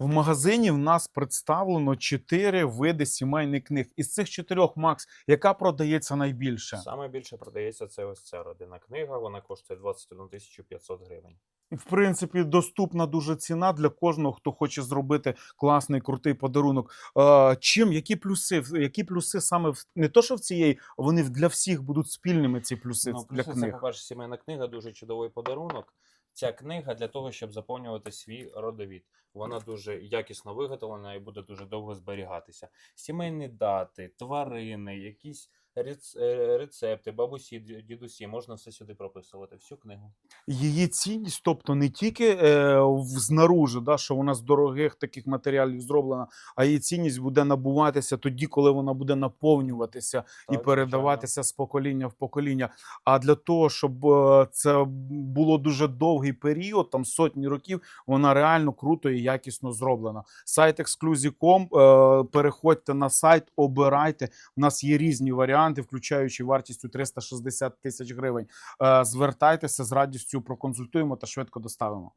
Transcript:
В магазині в нас представлено чотири види сімейних книг. Із цих чотирьох Макс, яка продається найбільше? Саме більше продається це ось ця родина книга. Вона коштує 21 тисячу 500 гривень. В принципі, доступна дуже ціна для кожного, хто хоче зробити класний крутий подарунок. Е, чим які плюси? Які плюси саме в не то, що в цієї, вони для всіх будуть спільними. Ці плюси Ну, для плюси, це, книг. по-перше, сімейна книга дуже чудовий подарунок. Ця книга для того, щоб заповнювати свій родовід. Вона дуже якісно виготовлена і буде дуже довго зберігатися. Сімейні дати, тварини, якісь рецепти, бабусі, дідусі, можна все сюди прописувати, всю книгу. Її цінність, тобто не тільки е, в- знаружи, да, що вона з дорогих таких матеріалів зроблена, а її цінність буде набуватися тоді, коли вона буде наповнюватися і Так, звичайно. передаватися з покоління в покоління. А для того, щоб е, це було дуже довгий період, там сотні років, вона реально круто і якісно зроблена. Сайт Exclusive.com, е, переходьте на сайт, обирайте. У нас є різні варіанти, включаючи вартістю 360 тисяч гривень. Е, Звертайтеся з радістю, проконсультуємо та швидко доставимо.